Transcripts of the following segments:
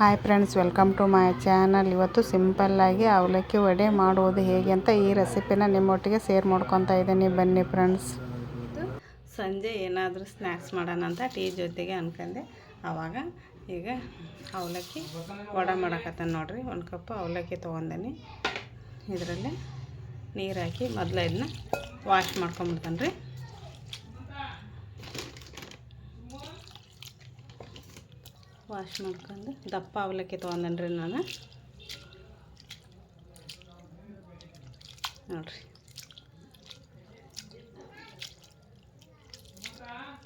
Hi friends welcome to my channel ಇವತ್ತು ಸಿಂಪಲ್ಲಾಗಿ ಅವಲಕ್ಕಿ ವಡೆ ಮಾಡುವುದು ಹೇಗೆ ಅಂತ ಈ ರೆಸಿಪಿನ ನಿಮ್ಮೊಟ್ಟಿಗೆ ಶೇರ್ ಮಾಡ್ಕೊತಾ ಇದ್ದೀನಿ. ಬನ್ನಿ ಫ್ರೆಂಡ್ಸ್ ಸಂಜೆ ಏನಾದರೂ ಸ್ನ್ಯಾಕ್ಸ್ ಮಾಡೋಣ ಅಂತ ಟೀ ಜೊತೆಗೆ ಅಂದ್ಕೊಂಡೆ ಆವಾಗ ಈಗ ಅವಲಕ್ಕಿ ವಡೆ ಮಾಡಕತ್ತ ನೋಡಿರಿ. ಒಂದು ಕಪ್ ಅವಲಕ್ಕಿ ತೊಗೊಂಡೇನಿ. ಇದರಲ್ಲಿ ನೀರು ಹಾಕಿ ಮೊದಲು ಇದನ್ನ ವಾಶ್ ಮಾಡ್ಕೊಂಬಿಡ್ತಾನೆ ರೀ ವಾಶ್ ಮಾಡ್ಕೊಂಡು ದಪ್ಪ ಅವಲಕ್ಕಿ ತೊಗೊಂಡನ್ರಿ ನಾನು. ನೋಡಿರಿ.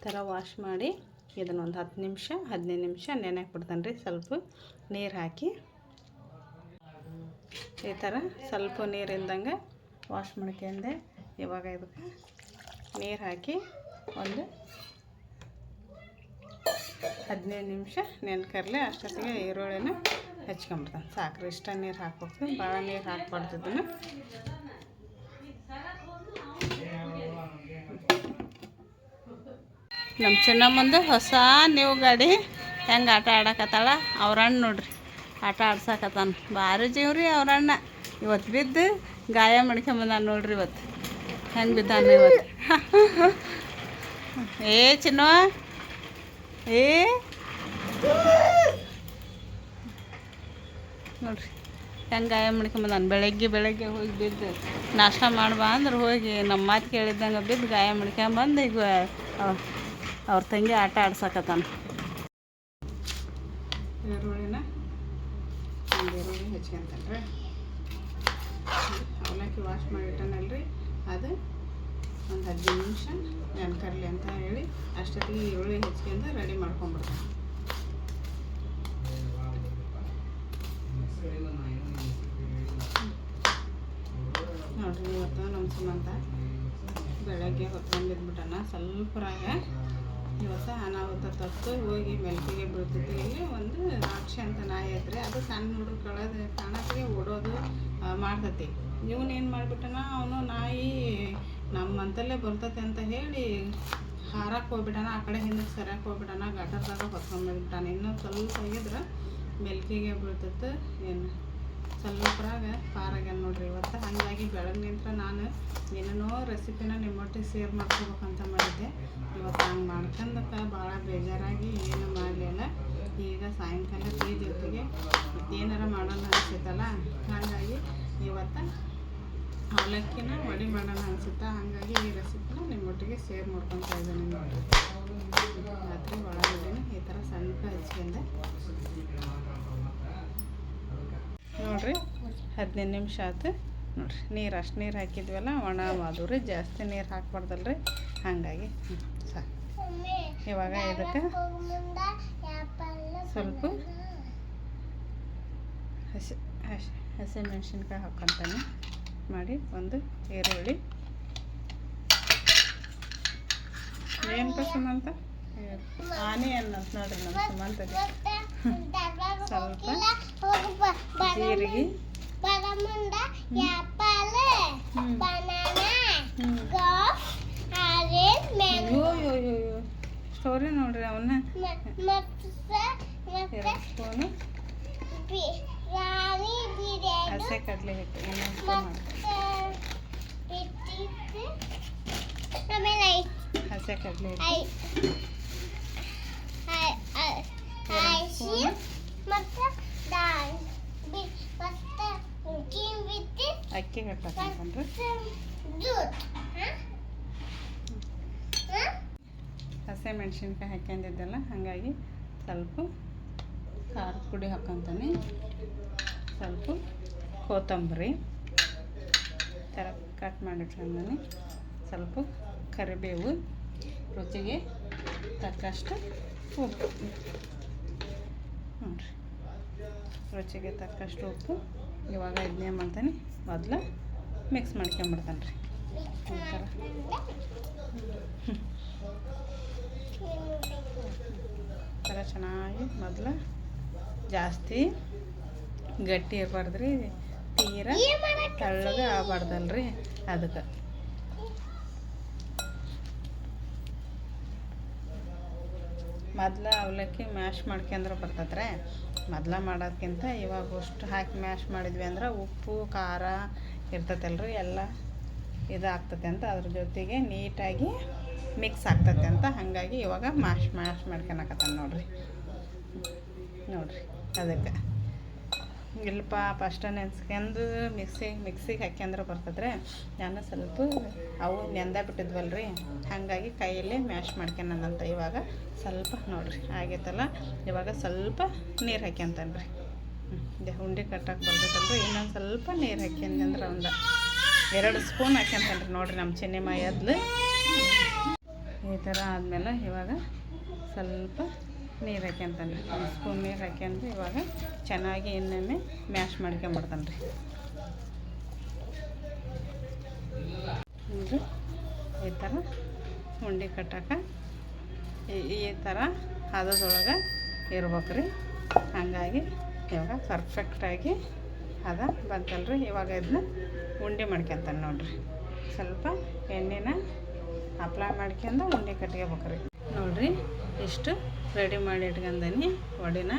ಥರ ವಾಶ್ ಮಾಡಿ ಇದನ್ನೊಂದು ಹತ್ತು ನಿಮಿಷ, ಹದಿನೈದು ನಿಮಿಷ ನೆನೆಗೆ ಬಿಡ್ತಾನೆ ರೀ ಸ್ವಲ್ಪ ನೀರು ಹಾಕಿ. ಈ ಥರ ಸ್ವಲ್ಪ ನೀರಿಂದಂಗೆ ವಾಶ್ ಮಾಡ್ಕೊಂಡೆ. ಇವಾಗ ಇದಕ್ಕೆ ನೀರು ಹಾಕಿ ಒಂದು ಹದಿನೈದು ನಿಮಿಷ ನೆನ್ಕರ್ಲೆ ಅಷ್ಟೊತ್ತಿಗೆ ಈರುಳ್ಳಿನ ಹೆಚ್ಕೊಂಬಿಡ್ತಾನೆ. ಸಾಕ್ರೆ, ಇಷ್ಟ ನೀರು ಹಾಕ್ಬೇಕು ಭಾಳ ನೀರು ಹಾಕ್ಬಾರ್ದು ಇದನ್ನು ನಮ್ಮ ಚಿನ್ನಮ್ಮಂದು ಹೊಸ ನೀವು ಗಾಡಿ ಹೆಂಗೆ ಆಟ ಆಡಕತ್ತಾಳ? ಅವ್ರ ನೋಡ್ರಿ. ಆಟ ಆಡ್ಸಕತ್ತಾನ. ಭಾರಿ ಜೀವ್ರಿ ಅವ್ರ ಅಣ್ಣ ಇವತ್ತು ಬಿದ್ದು ಗಾಯ ಮಾಡ್ಕೊಂಬಂದಾನ ನೋಡ್ರಿ ಇವತ್ತು ಹೆಂಗೆ ಬಿದ್ದಾನೆ ಇವತ್ತು ಏ ಚಿನ್ನವ. ಏ? ನೋಡ್ರಿ ಹೆಂಗೆ ಗಾಯ ಮಾಡ್ಕೊಂಬಂದಾನ ಬೆಳಗ್ಗೆ ಬೆಳಗ್ಗೆ ಹೋಗಿ ಬಿದ್ದು ನಾಷ್ಟ ಮಾಡ್ಬಾ ಅಂದ್ರೆ ಹೋಗಿ ನಮ್ಮ ಮಾತು ಕೇಳಿದ್ದಂಗೆ ಬಿದ್ದು ಗಾಯ ಮಾಡ್ಕೊಂಬಂದು ಈಗ ಅವ್- ಅವ್ರ ತಂಗಿ ಆಟ ಆಡ್ಸಕತ್ತಾನ. ಈರುಳ್ಳಿನ ಒಂದು ಈರುಳ್ಳಿ ಹೆಚ್ಕೊಂತಾನೆ ಅವಲಕ್ಕಿ ವಾಶ್ ಮಾಡಿಟ್ಟನಲ್ರಿ ಅದು ಒಂದು ಹದಿನೈದು ನಿಮಿಷ ನೆನ್ಕರ್ಲಿ ಅಂತ ಹೇಳಿ ಅಷ್ಟೊತ್ತಿಗೆ ಈರುಳ್ಳಿ ಹೆಚ್ಕೊಂಡು ರೆಡಿ ಮಾಡ್ಕೊಂಬಿಡ್ತಾನೆ ನೋಡ್ರಿ, ಇವತ್ತು ನಮ್ಮ ಸುಮಂತ ಬೆಳಗ್ಗೆ ಸ್ವಲ್ಪ ಸ್ವಲ್ಪರಾಗ. ಇವತ್ತು ಅನಾಹುತ ತತ್ತು ಹೋಗಿ ಮೆಲ್ಕಿಗೆ ಬೀಳ್ತಿತ್ತು. ಇಲ್ಲಿ ಒಂದು ರಾಕ್ಷಿ ಅಂತ ನಾಯಿ ಐತ್ರಿ, ಅದು ಸಣ್ಣ ಹುಡುಗರು ಕಳೆದ ಕಾಣಕ್ಕೆ ಓಡೋದು ಮಾಡ್ತತಿ. ಇವನು ಏನು ಮಾಡಿಬಿಟ್ಟನ, ಅವನು ನಾಯಿ ನಮ್ಮಂತಲ್ಲೇ ಬರ್ತತೆ ಅಂತ ಹೇಳಿ ಹಾರಕ್ಕೆ ಹೋಗ್ಬಿಟ್ಟಾನ ಆ ಕಡೆ ಹಿಂದಕ್ಕೆ ಸರಿಯಾಗಿ ಹೋಗ್ಬಿಟ್ಟಾನ ಗಟರ್ದಾಗ ಹೊತ್ಕೊಂಡ್ಬಿಟ್ಟಾನೆ ಇನ್ನೂ ಸ್ವಲ್ಪ ಆಗಿದ್ರೆ ಮೆಲ್ಕಿಗೆ ಬೀಳ್ತತ್ತು ಏನು ಸ್ವಲ್ಪರಾಗ ಪಾರಾಗ್ಯಾನ ನೋಡ್ರಿ. ಇವತ್ತು ಹಾಗಾಗಿ ಬೆಳಗ್ನಿಂತ್ರ ನಾನು ಏನೇನೋ ರೆಸಿಪಿನ ನಿಮ್ಮೊಟ್ಟಿಗೆ ಶೇರ್ ಮಾಡ್ಕೋಬೇಕಂತ ಮಾಡಿದ್ದೆ. ಇವತ್ತು ಹಂಗೆ ಮಾಡ್ಕೊಂಡಕ್ಕೆ ಭಾಳ ಬೇಜಾರಾಗಿ ಏನು ಮಾಡಲಿಲ್ಲ. ಈಗ ಸಾಯಂಕಾಲ ಟೀ ಜೊತೆಗೆ ಏನಾರ ಮಾಡೋಣ ಅನಿಸುತ್ತಲ್ಲ ಹಾಗಾಗಿ ಇವತ್ತು ಅವಲಕ್ಕಿನ ಮಡಿ ಮಾಡೋಣ ಅನಿಸುತ್ತಾ? ಹಾಗಾಗಿ ಈ ರೆಸಿಪಿನ ನಿಮ್ಮೊಟ್ಟಿಗೆ ಶೇರ್ ಮಾಡ್ಕೊತಾ ಇದ್ದೀನಿ ನೋಡಿ. ರಾತ್ರಿ ಒಳಗಡೆನೆ ಈ ಥರ ಸಣ್ಣ ಹಚ್ಕೊಂಡೆ ನೋಡಿರಿ, ಹದಿನೈದು ನಿಮಿಷ ಆಯ್ತು ನೋಡಿರಿ, ನೀರು ಅಷ್ಟು ನೀರು ಹಾಕಿದ್ವಲ್ಲ, ಒಣ ಅದು ರೀ ಜಾಸ್ತಿ ನೀರು ಹಾಕ್ಬಾರ್ದಲ್ರಿ. ಹಾಗಾಗಿ ಸಾಕು. ಇವಾಗ ಇದಕ್ಕೆ ಸ್ವಲ್ಪ ಹಸಿ ಹಸಿ ಹಸಿ ಮೆಣಸಿನ್ಕಾಯಿ ಮಾಡಿ ಒಂದು ಈರುಳ್ಳಿ ಏನು ಸುಮಂತ ಆನೆ ಅನ್ನಂತ ನೋಡ್ರಿ ನಮ್ಮ ಸುಮಂತಗೆ. ಸ್ವಲ್ಪ ಜೀರಿಗೆ. ಸ್ಟೋರಿ ನೋಡ್ರಿ ಅವನ್ನ. ಎರಡು ಸ್ಪೂನು. ಹಸೆ ಕಡಲೆ ಹಿಟ್ಟು ಹಾಕ್ತೀನಿ. ಹಸೆ ಕಡಲೆ ಹಿಟ್ಟು ಅಕ್ಕಿ ಹಿಟ್ಟು ಹಾಕೊಂಡ್ರಿ ಹಸೆ ಮೆಣಸಿನ್ಕಾಯಿ ಹಾಕ್ಯಂದಿದ್ದಲ್ಲ ಹಾಗಾಗಿ ಸ್ವಲ್ಪ ಖಾರದ ಪುಡಿ ಹಾಕ್ಕೊಂತಾನೆ. ಸ್ವಲ್ಪ ಕೊತ್ತಂಬರಿ. ಥರ ಕಟ್ ಮಾಡಿಟ್ಕೊಂಡಾನೆ ಸ್ವಲ್ಪ ಕರಿಬೇವು ರುಚಿಗೆ ತಕ್ಕಷ್ಟು ಉಪ್ಪು. ನೋಡಿರಿ. ರುಚಿಗೆ ತಕ್ಕಷ್ಟು ಉಪ್ಪು. ಇವಾಗ ಇದನ್ನೇ ಮಾಡ್ತಾನೆ. ಮೊದಲು ಮಿಕ್ಸ್ ಮಾಡ್ಕೊಂಬಿಡ್ತಾನೆ ರೀ ಥರ ಚೆನ್ನಾಗಿ ಮೊದಲು ಜಾಸ್ತಿ ಗಟ್ಟಿ ಇರಬಾರ್ದು ರೀ ತೀರ ತೆಳ್ಳಗೆ ಆಗಬಾರ್ದಲ್ರಿ ಅದಕ್ಕೆ. ಮೊದ್ಲು ಅವಲಕ್ಕಿ ಮ್ಯಾಶ್ ಮಾಡ್ಕೊಂಡ್ರೆ ಬರ್ತದ್ರೆ. ಮೊದ್ಲ ಮಾಡೋದ್ಕಿಂತ ಇವಾಗ ಅಷ್ಟು ಹಾಕಿ ಮ್ಯಾಶ್ ಮಾಡಿದ್ವಿ ಅಂದ್ರೆ ಉಪ್ಪು, ಖಾರ ಇರ್ತೈತಲ್ರಿ ಎಲ್ಲ ಇದಾಗ್ತತೆ ಅಂತ ಅದ್ರ ಜೊತೆಗೆ ನೀಟಾಗಿ ಮಿಕ್ಸ್ ಆಗ್ತತೆ ಅಂತ ಹಾಗಾಗಿ ಇವಾಗ ಮ್ಯಾಶ್ ಮ್ಯಾಶ್ ಮಾಡ್ಕೊಳಕತ್ತ ನೋಡ್ರಿ. ನೋಡ್ರಿ ಅದಕ್ಕೆ. ಇಲ್ಲಪ್ಪ ಫಸ್ಟ್ ನೆನ್ಸ್ಕೊಂಡು ಮಿಕ್ಸಿ, ಮಿಕ್ಸಿಗೆ ಹಾಕ್ಯಂದ್ರೆ ಬರ್ತದ್ರೆ. ನಾನು ಸ್ವಲ್ಪ ಅವು ನೆಂದ ಬಿಟ್ಟಿದ್ವಲ್ರಿ. ಹಾಗಾಗಿ ಕೈಯಲ್ಲೇ ಮ್ಯಾಶ್ ಮಾಡ್ಕೊಂಡಂತ ಇವಾಗ ಸ್ವಲ್ಪ ನೋಡಿರಿ, ಆಗೈತಲ್ಲ? ಇವಾಗ ಸ್ವಲ್ಪ ನೀರು ಹಾಕ್ಯಂತಾನೆ ರೀ ಹ್ಞೂ ಉಂಡೆ ಕಟ್ಟಕ್ಕೆ ಬರ್ಬೇಕಂದ್ರೆ ಇನ್ನೊಂದು ಸ್ವಲ್ಪ ನೀರು ಹಾಕ್ಯಂದ್ರೆ ಒಂದು ಎರಡು ಸ್ಪೂನ್ ಹಾಕ್ಯಂತಾನೆ ನೋಡಿರಿ ನಮ್ಮ ಚೆನ್ನೆ ಎದ್ಲು ಈ ಥರ ಆದಮೇಲೆ ಇವಾಗ ಸ್ವಲ್ಪ ನೀರು ಹಾಕ್ಯಂತಾನೆ ಒಂದು ಸ್ಪೂನ್ ನೀರು ಹಾಕ್ಯಂದು ಇವಾಗ ಚೆನ್ನಾಗಿ ಇನ್ನೊಮ್ಮೆ ಮ್ಯಾಶ್ ಮಾಡ್ಕೊಂಬಿಡ್ತಾನೆ ರೀ ನೋಡಿರಿ ಈ ಥರ ಉಂಡೆ ಕಟ್ಟಕ್ಕೆ ಈ- ಥರ ಹದದೊಳಗೆ ಇರ್ಬೇಕು ರೀ ಹಾಗಾಗಿ ಇವಾಗ ಪರ್ಫೆಕ್ಟಾಗಿ ಹದ ಬಂತಲ್ರಿ. ಇವಾಗ ಇದನ್ನ ಉಂಡೆ ಮಾಡ್ಕೊತಾನೆ ನೋಡಿರಿ. ಸ್ವಲ್ಪ ಎಣ್ಣೆನ ಅಪ್ಲೈ ಮಾಡ್ಕೊಂಡು ಉಂಡೆ ಕಟ್ಕೋಬೇಕು ರೀ ನೋಡ್ರಿ, ಇಷ್ಟು ರೆಡಿ ಮಾಡಿ ಇಟ್ಕೊಂಡೀನಿ. ವಡೆನ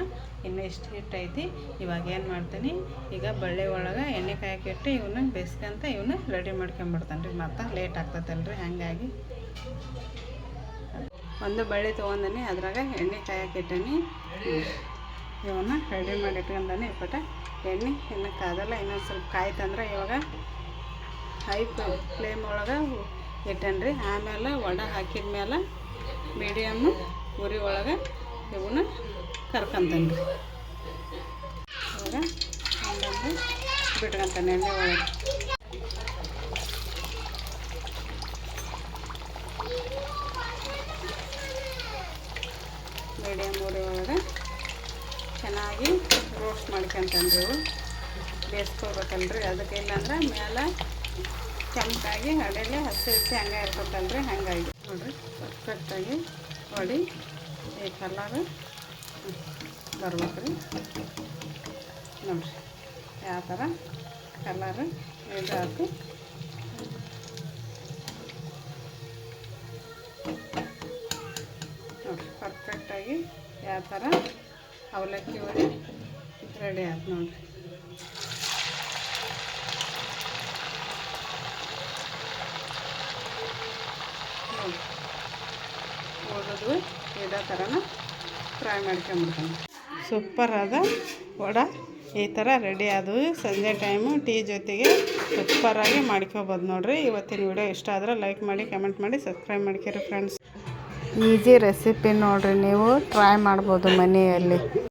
ಇನ್ನು ಇಷ್ಟು ಹಿಟ್ಟೈತಿ. ಇವಾಗ ಏನು ಮಾಡ್ತೀನಿ? ಈಗ ಬಳ್ಳಿ ಒಳಗೆ ಎಣ್ಣೆ ಕಾಯಕ್ಕೆ ಇಟ್ಟು ಇವನ್ನ ಬೇಯಿಸ್ಕೊಂತ ಇವನ್ನ ರೆಡಿ ಮಾಡ್ಕೊಂಬಿಡ್ತಾನೆ ರೀ. ಮತ್ತೆ ಲೇಟ್ ಆಗ್ತೈತಲ್ರಿ ಹಾಗಾಗಿ ಒಂದು ಬಳ್ಳಿ ತೊಗೊಂಡನಿ. ಅದ್ರಾಗ ಎಣ್ಣೆ ಕಾಯಕ್ಕೆ ಇಟ್ಟೀನಿ. ಇವನ್ನ ರೆಡಿ ಮಾಡಿ ಇಟ್ಕೊಂಡಾನೆ. ಇಪ್ಪಟ ಎಣ್ಣೆ ಇನ್ನು ಕಾದಲ್ಲ. ಇನ್ನೊಂದು ಸ್ವಲ್ಪ ಕಾಯ್ತಂದ್ರೆ ಇವಾಗ ಹೈ ಫ್ಲೇಮ್ ಒಳಗೆ ಇಟ್ಟೇನಿ ರೀ. ಆಮೇಲೆ ವಡೆ ಹಾಕಿದ ಮೇಲೆ ಮೀಡಿಯಮ್ಮು ಉರಿ ಒಳಗೆ ಇವನ್ನ ಕರ್ಕೊಂತಾನೆ. ರೀ ಇವಾಗ ಒಂದೊಂದು ಬಿಟ್ಕೊಂತಾನೆ ಎಣ್ಣೆ ಒಳಗೆ. ಮೀಡಿಯಮ್ ಉರಿ ಒಳಗೆ ಚೆನ್ನಾಗಿ ರೋಸ್ಟ್ ಇವು ಬೇಯಿಸ್ಕೊಬೇಕಲ್ರಿ, ಅದಕ್ಕೆ ಇಲ್ಲಾಂದ್ರೆ ಮೇಲೆ ಕೆಂಪಾಗಿ ಅಡೆಲೆ ಹಸಿ ಹಸಿ ಹಂಗೆ ಇರ್ತೈತಲ್ರಿ, ಹಾಗಾಗಿ. ನೋಡಿರಿ ಪರ್ಫೆಕ್ಟಾಗಿ ಹೊಡಿ ಈ ಕಲರ್ ಬರ್ಬೇಕು ರೀ ನೋಡಿರಿ, ಯಾವ ಥರ ಕಲರ್ ಇದು ನೋಡ್ರಿ ನೋಡಿರಿ ಪರ್ಫೆಕ್ಟಾಗಿ ಯಾವ ಥರ ಅವಲಕ್ಕಿ ಹೊಡಿ ರೆಡಿ ಆಯ್ತು ನೋಡಿರಿ. ಉಳಿದು ಇದೇ ಥರನ ಫ್ರೈ ಮಾಡ್ಕೊಂಬಿಡ್ತಾನೆ. ಸೂಪರ್ ಆದ ವಡ ಈ ಥರ ರೆಡಿ ಆದವು. ಸಂಜೆ ಟೈಮು ಟೀ ಜೊತೆಗೆ ಸೂಪರಾಗಿ ಮಾಡ್ಕೊಬೋದು ನೋಡಿರಿ. ಇವತ್ತಿನ ವಿಡಿಯೋ ಇಷ್ಟ ಆದರೆ ಲೈಕ್ ಮಾಡಿ ಕಮೆಂಟ್ ಮಾಡಿ ಸಬ್ಸ್ಕ್ರೈಬ್ ಮಾಡ್ಕೊರಿ ಫ್ರೆಂಡ್ಸ್ ಈಸಿ ರೆಸಿಪಿ ನೋಡಿರಿ ನೀವು. ಟ್ರೈ ಮಾಡ್ಬೋದು ಮನೆಯಲ್ಲಿ.